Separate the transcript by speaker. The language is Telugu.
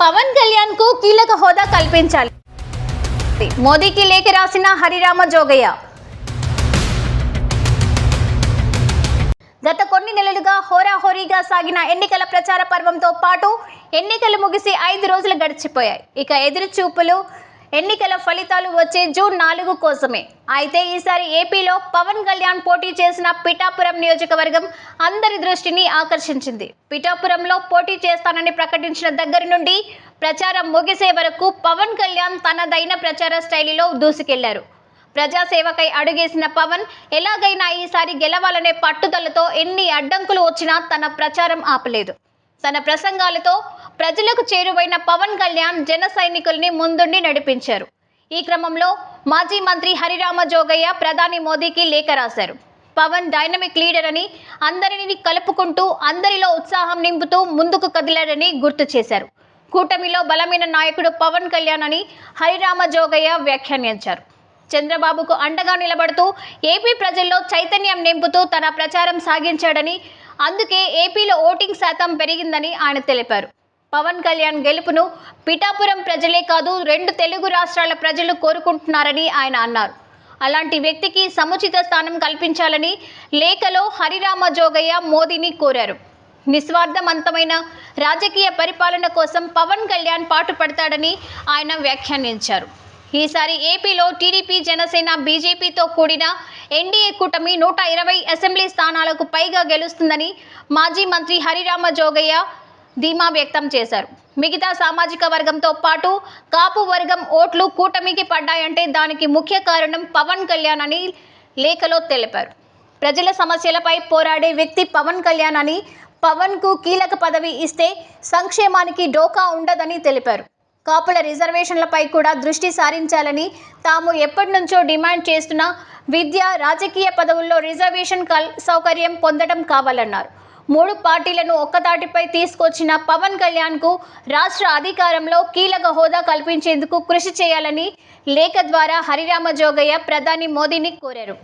Speaker 1: పవన్ కళ్యాణ్కు కీలక హోదా కల్పించాలి. మోదీకి లేఖ రాసిన హరిరామ జోగయ్య. గత కొన్ని నెలలుగా హోరాహోరీగా సాగిన ఎన్నికల ప్రచార పర్వంతో పాటు ఎన్నికలు ముగిసి ఐదు రోజులు గడిచిపోయాయి. ఇక ఎదురు చూపులు ఎన్నికల ఫలితాలు వచ్చే జూన్ నాలుగు కోసమే. అయితే ఈసారి ఏపీలో పవన్ కళ్యాణ్ పోటీ చేసిన పిఠాపురం నియోజకవర్గం అందరి దృష్టిని ఆకర్షించింది. పిఠాపురంలో పోటీ చేస్తానని ప్రకటించిన దగ్గర నుండి ప్రచారం ముగిసే వరకు పవన్ కళ్యాణ్ తనదైన ప్రచార శైలిలో దూసుకెళ్ళారు. ప్రజాసేవకై అడుగేసిన పవన్ ఎలాగైనా ఈసారి గెలవాలనే పట్టుదలతో ఎన్ని అడ్డంకులు వచ్చినా తన ప్రచారం ఆపలేదు. తన ప్రసంగాలతో ప్రజలకు చేరువైన పవన్ కళ్యాణ్ జన సైనికుల్ని ముందుండి నడిపించారు. ఈ క్రమంలో మాజీ మంత్రి హరిరామ జోగయ్య ప్రధాని మోదీకి లేఖ రాశారు. పవన్ డైనమిక్ లీడర్ అని అందరిని కలుపుకుంటూ అందరిలో ఉత్సాహం నింపుతూ ముందుకు కదిలారని గుర్తు చేశారు. కూటమిలో బలమైన నాయకుడు పవన్ కళ్యాణ్ అని హరిరామ జోగయ్య వ్యాఖ్యానించారు. చంద్రబాబుకు అండగా నిలబడుతూ ఏపీ ప్రజల్లో చైతన్యం నింపుతూ తన ప్రచారం సాగించాడని అందుకే ఏపీలో ఓటింగ్ శాతం పెరిగిందని ఆయన తెలిపారు. పవన్ కళ్యాణ్ గెలుపును పిఠాపురం ప్రజలే కాదు రెండు తెలుగు రాష్ట్రాల ప్రజలు కోరుకుంటున్నారని ఆయన అన్నారు. అలాంటి వ్యక్తికి సముచిత స్థానం కల్పించాలని లేఖలో హరిరామ జోగయ్య మోదీని కోరారు. నిస్వార్థవంతమైన రాజకీయ పరిపాలన కోసం పవన్ కళ్యాణ్ పాటుపడతాడని ఆయన వ్యాఖ్యానించారు. ఈసారి ఏపీలో టీడీపీ జనసేన బీజేపీతో కూడిన ఎన్డీఏ కూటమి నూట ఇరవై అసెంబ్లీ స్థానాలకు పైగా గెలుస్తుందని మాజీ మంత్రి హరిరామ జోగయ్య ధీమా వ్యక్తం చేశారు. మిగతా సామాజిక వర్గంతో పాటు కాపు వర్గం ఓట్లు కూటమికి పడ్డాయంటే దానికి ముఖ్య కారణం పవన్ కళ్యాణ్ అని లేఖలో తెలిపారు. ప్రజల సమస్యలపై పోరాడే వ్యక్తి పవన్ కళ్యాణ్ అని పవన్కు కీలక పదవి ఇస్తే సంక్షేమానికి డోకా ఉండదని తెలిపారు. కాపుల రిజర్వేషన్లపై కూడా దృష్టి సారించాలని తాము ఎప్పటి నుంచో డిమాండ్ చేస్తున్న విద్య రాజకీయ పదవుల్లో రిజర్వేషన్ కల్ సౌకర్యం పొందడం కావాలన్నారు. మూడు పార్టీలను ఒక్కదాటిపై తీసుకొచ్చిన పవన్ కళ్యాణ్కు రాష్ట్ర అధికారంలో కీలక హోదా కల్పించేందుకు కృషి చేయాలని లేఖ ద్వారా హరిరామ జోగయ్య ప్రధాని మోదీని కోరారు.